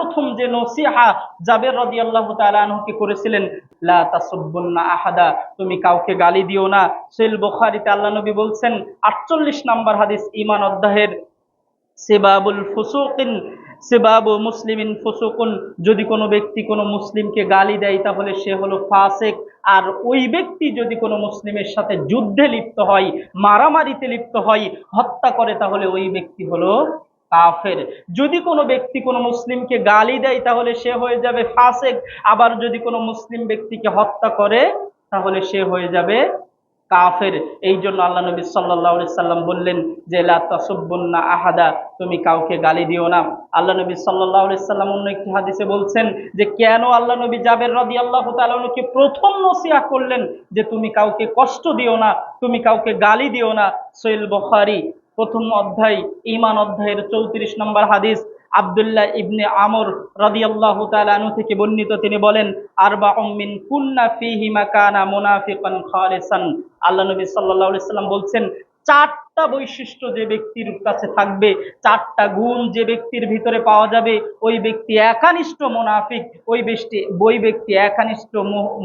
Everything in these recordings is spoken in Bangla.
সর্বপ্রথম যে নসিহা জাবের রদি আল্লাহ তালকে করেছিলেন, লা আহাদা, তুমি কাউকে গালি দিও না। সেল বুখারীতে আল্লাহ নবী বলছেন, আটচল্লিশ নাম্বার হাদিস ইমান অধ্যায়ের, সেবাবুল ফুসুকিন, সেবাবু মুসলিমিন ফুসুকুন, যদি কোনো ব্যক্তি কোনো মুসলিমকে গালি দেয়, তাহলে সে হলো ফাসেক। আর ওই ব্যক্তি যদি কোনো মুসলিমের সাথে যুদ্ধে লিপ্ত হয়, মারামারিতে লিপ্ত হয়, হত্যা করে, তাহলে ওই ব্যক্তি হলো কাফের। যদি কোনো ব্যক্তি কোনো মুসলিমকে গালি দেয়, তাহলে সে হয়ে যাবে ফাসেক। আবার যদি কোনো মুসলিম ব্যক্তিকে হত্যা করে, তাহলে সে হয়ে যাবে কাফের। এই জন্য আল্লাহ নবী সাল্লাহ সাল্লাম বললেন যে, লা তাসুব্বুন্না আহাদা তুমি কাউকে গালি দিও না। আল্লাহ নবী সাল্লাহ সাল্লাম অন্য একটি হাদিসে বলছেন যে, কেন আল্লাহ নবী জাবের রদি আল্লাহ তালকে প্রথম নসিহা করলেন যে, তুমি কাউকে কষ্ট দিও না, তুমি কাউকে গালি দিও না? সৈল বখারি। প্রথম অধ্যায় ইমান অধ্যায়ের চৌত্রিশ নম্বর হাদিস, আবদুল্লাহ ইবনে আমর রাদিয়াল্লাহু তাআলা থেকে বর্ণিত। তিনি বলেন, আরবাউম মিন কুন্না ফীহি খালিসান। আল্লাহ নবী সাল্লাম বলছেন, চারটা বৈশিষ্ট্য যে ব্যক্তির কাছে থাকবে, চারটা গুণ যে ব্যক্তির ভিতরে পাওয়া যাবে, ওই ব্যক্তি একানিষ্ঠ মুনাফিক, ওই ব্যক্তি ওই ব্যক্তি একানিষ্ঠ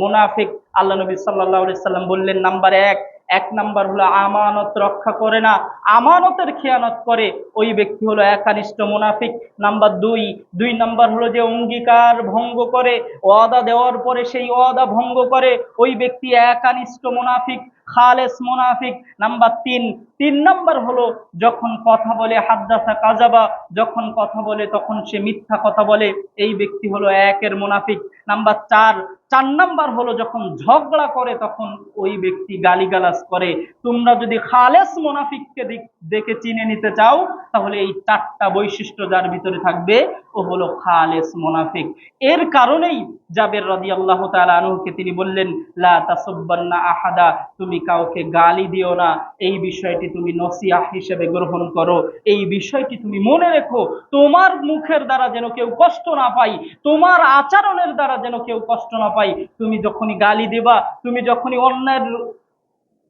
মুনাফিক। আল্লাহ নবী আলাইহি সাল্লাম বললেন, নাম্বার এক এক নাম্বার হলো আমানত রক্ষা করে না। আমানতের খেয়ানত করে, ওই ব্যক্তি হলো একানিষ্ট মুনাফিক। নাম্বার দুই দুই নাম্বার হলো যে অঙ্গীকার ভঙ্গ করে, ওয়াদা দেওয়ার পরে সেই ওয়াদা ভঙ্গ করে, ওই ব্যক্তি একানিষ্ট মুনাফিক। খালেস মুনাফিক, নাম্বার তিন। তিন নাম্বার হলো, যখন কথা বলে, হাদ্দাসা কাজাবা, যখন কথা বলে, তখন সে মিথ্যা কথা বলে, এই ব্যক্তি হলো একের মুনাফিক। নাম্বার চার। চার নাম্বার হলো, যখন ঝগড়া করে, তখন ওই ব্যক্তি গালিগালাজ করে। তোমরা যদি খালেস মুনাফিককে দেখে চিনে নিতে চাও, তাহলে এই চারটা বৈশিষ্ট্য যার ভিতরে থাকবে ও হলো খালেস মুনাফিক। এর কারণেই জাবের রাদি আল্লাহ আনহুকে তিনি বললেন, লা আহাদা, তুমি কাউকে গালি দিও না। এই বিষয়টি তুমি নসিয়া হিসেবে গ্রহণ করো। এই বিষয়টি তুমি মনে রেখো। তোমার মুখের দ্বারা যেন কেউ কষ্ট না পাই তোমার আচরণের দ্বারা যেন কেউ কষ্ট না পাই তুমি যখনই গালি দেবা, তুমি যখনই অন্যের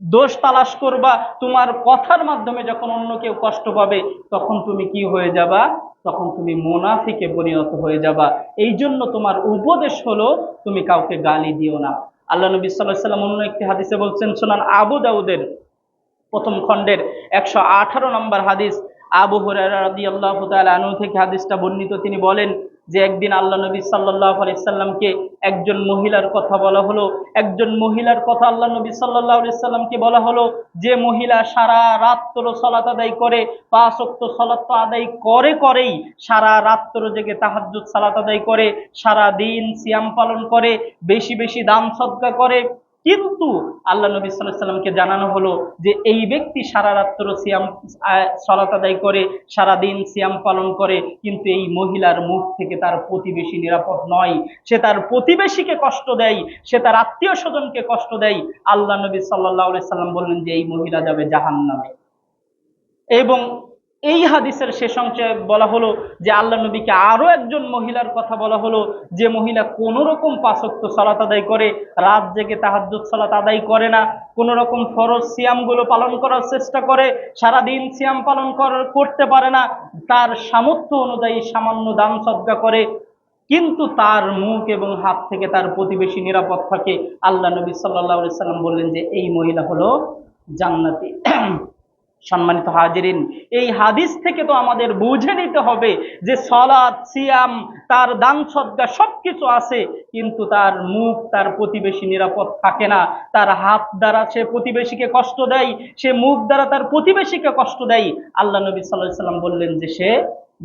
দোষ তালাশ করবা, তোমার কথার মাধ্যমে যখন অন্য কেউ কষ্ট পাবে, তখন তুমি কি হয়ে যাবা? তখন তুমি মোনাফিকে পরিণত হয়ে যাবা। এই জন্য তোমার উপদেশ হলো, তুমি কাউকে গালি দিও না। আল্লাহ নবী সাল্লাহ সাল্লাম অন্য একটি হাদিসে বলছেন শোনান আবু দাউদের প্রথম খণ্ডের একশো আঠারো নম্বর হাদিস। আবু রাদিয়াল্লাহু তাআলা থেকে হাদিসটা বর্ণিত। তিনি বলেন যে একদিন আল্লাহ নবী সাল্লাল্লাহু আলাইহি সাল্লামকে একজন মহিলার কথা বলা হলো। একজন মহিলার কথা আল্লাহ নবী সাল্লাল্লাহু আলাইহি সাল্লামকে বলা হলো যে মহিলা সারা রাত্র সলাত আদায় করে, পাঁচ ওয়াক্ত সলাত আদায় করে করেই সারা রাত্র জেগে তাহাজ্জুদ সালাত আদায় করে, সারা দিন সিয়াম পালন করে, বেশি বেশি দান সদকা করে। কিন্তু আল্লাহ নবী সাল্লাহ সাল্লামকে জানানো হলো যে এই ব্যক্তি সারা রাত্র সিয়াম সলাত আদায় করে সারা দিন সিয়াম পালন করে, কিন্তু এই মহিলার মুখ থেকে তার প্রতিবেশী নিরাপদ নয়। সে তার প্রতিবেশীকে কষ্ট দেয়, সে তার আত্মীয় স্বজনকে কষ্ট দেয়। আল্লাহ নবী সাল্লাহ সাল্লাম বললেন যে এই মহিলা যাবে জাহান নামে এবং এই হাদিসের শেষ অংশে বলা হলো যে আল্লাহ নবীকে আরও একজন মহিলার কথা বলা হলো যে মহিলা কোন রকম পাঁচক্ত সালাত আদায় করে, রাত জেগে তাহাজ্জুদ সালাত আদায় করে না, কোন রকম ফরজ সিয়ামগুলো পালন করার চেষ্টা করে সারা দিন সিয়াম পালন করার করতে পারে না, তার সামর্থ্য অনুযায়ী সামান্য দান সদ্গা করে, কিন্তু তার মুখ এবং হাত থেকে তার প্রতিবেশী নিরাপদ থাকে। আল্লাহ নবী সাল্লাহ সাল্লাম বললেন যে এই মহিলা হলো জান্নাতি। সম্মানিত হাজিরিন, এই হাদিস থেকে তো আমাদের বুঝে নিতে হবে যে সলাদ সিয়াম, তার দান সদ্গা সবকিছু আছে, কিন্তু তার মুখ, তার প্রতিবেশী নিরাপদ থাকে না। তার হাত দ্বারা সে প্রতিবেশীকে কষ্ট দেয়, সে মুখ দ্বারা তার প্রতিবেশীকে কষ্ট দেয়। আল্লাহ নবী সাল্লাহ সাল্লাম বললেন যে সে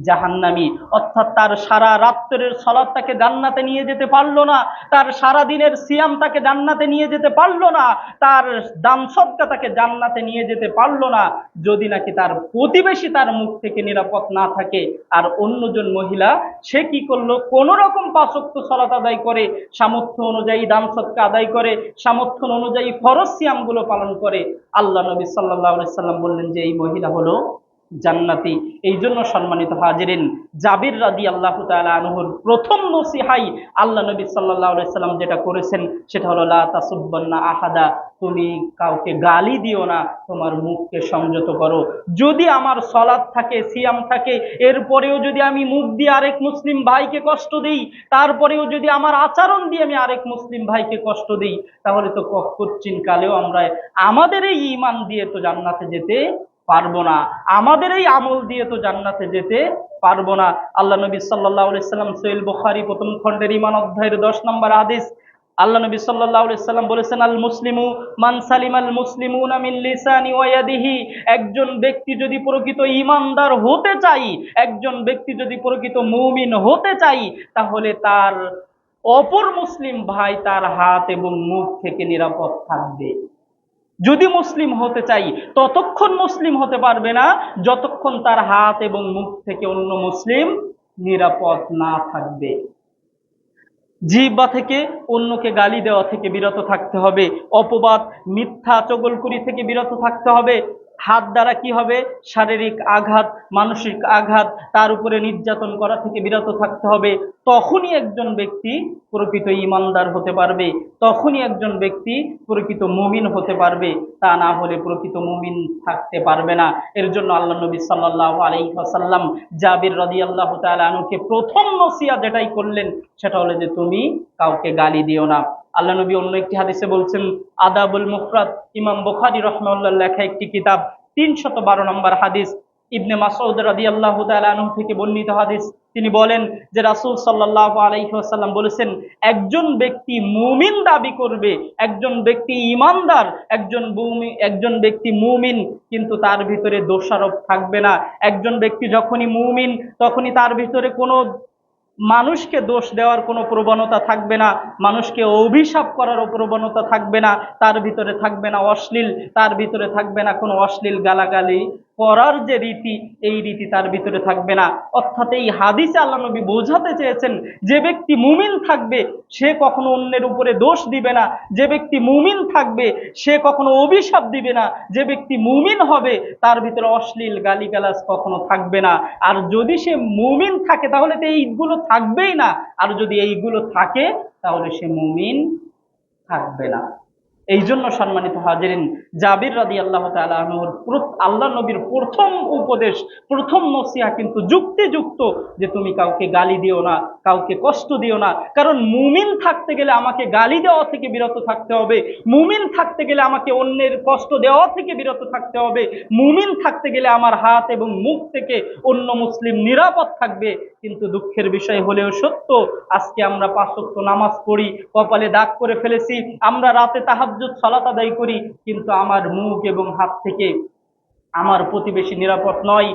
জাহান্নামি। অর্থাৎ তার সারা রাত্রের সলাদ তাকে জান্নাতে নিয়ে যেতে পারল না, তার সারা দিনের সিয়াম তাকে জান্নাতে নিয়ে যেতে পারল না, তার দান সদকা তাকে জান্নাতে নিয়ে যেতে পারল না। যদি নাকি তার প্রতিবেশী তার মুখ থেকে নিরাপদ না থাকে, আর অন্যজন মহিলা, সে কি করল? কোন রকম পাশক্ত সলাত আদায় করে, সামর্থ্য অনুযায়ী দান সদকা আদায় করে, সামর্থ্য অনুযায়ী ফরজ সিয়ামগুলো পালন করে। আল্লাহ নবী সাল্লাহ সাল্লাম বললেন যে, এই মহিলা হলো জান্নাতি। এই জন্য সম্মানিত হাজিরিন, জাবির রাদি আল্লাহ আনহুর প্রথম নসিহাই আল্লাহ নবী সাল্লাল্লাহু সাল্লাম যেটা করেছেন, সেটা হলো, লা তাসুব্বান্না আহাদা তুমি কাউকে গালি দিও না, তোমার মুখকে সংযত করো। যদি আমার সলাদ থাকে, সিয়াম থাকে, এরপরেও যদি আমি মুখ দিয়ে আরেক মুসলিম ভাইকে কষ্ট দিই, তারপরেও যদি আমার আচরণ দিয়ে আমি আরেক মুসলিম ভাইকে কষ্ট দিই, তাহলে তো কচ্ছিন কালেও আমরা আমাদের এই ইমান দিয়ে তো জান্নাতে যেতে পারব না। আমাদের এই আমল দিয়ে তো জান্নাতে যেতে পারব না। আল্লাহ নবী সাল্লাহ সাল্লাম সৈল বুখারি প্রথম খণ্ডের ইমান অধ্যায়ের দশ নম্বর আদেশ আল্লাহ নবী সাল্লাহ সাল্লাম বলেছেন আল মুসলিমু মান সালিম আল মুসলিমুনা মিন লিসানি ওয়া একজন ব্যক্তি যদি প্রকৃত ঈমানদার হতে চাই, একজন ব্যক্তি যদি প্রকৃত মুমিন হতে চাই, তাহলে তার অপর মুসলিম ভাই তার হাত এবং মুখ থেকে নিরাপদ থাকবে। যদি মুসলিম হতে চাই, ততক্ষণ মুসলিম হতে পারবে না, যতক্ষণ তার হাত এবং মুখ থেকে অন্য মুসলিম নিরাপদ না থাকবে। জিহ্বা থেকে অন্যকে গালি দেওয়া থেকে বিরত থাকতে হবে, অপবাদ, মিথ্যা, চগলকুরি থেকে বিরত থাকতে হবে। হাত দ্বারা কি হবে? শারীরিক আঘাত, মানসিক আঘাত, তার উপরে নির্যাতন করা থেকে বিরত থাকতে হবে। তখনই একজন ব্যক্তি প্রকৃত ইমানদার হতে পারবে, তখনই একজন ব্যক্তি প্রকৃত মুমিন হতে পারবে, তা না হলে প্রকৃত মুমিন থাকতে পারবে না। এর জন্য আল্লাহ নবী সাল্লাহ আলাইসাল্লাম জাবির রদি আল্লাহ আনুকে প্রথম নসিয়া যেটাই করলেন, সেটা হলো যে তুমি কাউকে গালি দিও না। আল্লাহ নবী অন্য একটি হাদিসে বলছেন, আদাবুল মুফরাদ, ইমাম বুখারি রহমাল্লাহ লেখা একটি কিতাব, তিনশত বারো নম্বর হাদিস ইবনে মাসউদ রাদিয়াল্লাহু তাআলা আনহু থেকে বর্ণিত হাদিস। তিনি বলেন যে রাসূল সাল্লাল্লাহু আলাইহি ওয়াসাল্লাম বলেছেন, একজন ব্যক্তি মুমিন দাবি করবে, একজন ব্যক্তি ইমানদার একজন একজন ব্যক্তি মুমিন, কিন্তু তার ভিতরে দোষারোপ থাকবে না। একজন ব্যক্তি যখনই মুমিন, তখনই তার ভিতরে কোনো মানুষকে দোষ দেওয়ার কোনো প্রবণতা থাকবে না, মানুষকে অভিশাপ করারও প্রবণতা থাকবে না, তার ভিতরে থাকবে না অশ্লীল, তার ভিতরে থাকবে না কোনো অশ্লীল গালাগালি করার যে রীতি, এই রীতি তার ভিতরে থাকবে না। অর্থাৎ এই হাদিসে আল্লাহ নবী বোঝাতে চেয়েছেন, যে ব্যক্তি মুমিন থাকবে, সে কখনো অন্যের উপরে দোষ দিবে না। যে ব্যক্তি মুমিন থাকবে, সে কখনো অভিশাপ দিবে না। যে ব্যক্তি মুমিন হবে, তার ভিতরে অশ্লীল গালিগালাজ কখনো থাকবে না। আর যদি সে মুমিন থাকে, তাহলে তো এইগুলো থাকবেই না। আর যদি এইগুলো থাকে, তাহলে সে মুমিন থাকবে না। এই জন্য সম্মানিত হাজিরিন, জাবির রাদি আল্লাহ আল্লাহ নবীর প্রথম উপদেশ, প্রথম নসিহা কিন্তু যুক্তিযুক্ত যে তুমি কাউকে গালি দিও না, কাউকে কষ্ট দিও না। কারণ মুমিন থাকতে গেলে আমাকে গালি দেওয়া থেকে বিরত থাকতে হবে। মুমিন থাকতে গেলে আমাকে অন্যের কষ্ট দেওয়া থেকে বিরত থাকতে হবে। মুমিন থাকতে গেলে আমার হাত এবং মুখ থেকে অন্য মুসলিম নিরাপদ থাকবে। কিন্তু দুঃখের বিষয় হলেও সত্য, আজকে আমরা পাঁচক্ত নামাজ পড়ি, কপালে দাগ করে ফেলেছি, আমরা রাতে তাহাজ্জুদ সালাত আদায় করি কিন্তু আমার মুখ এবং হাত থেকে আমার প্রতিবেশী নিরাপদ নয়।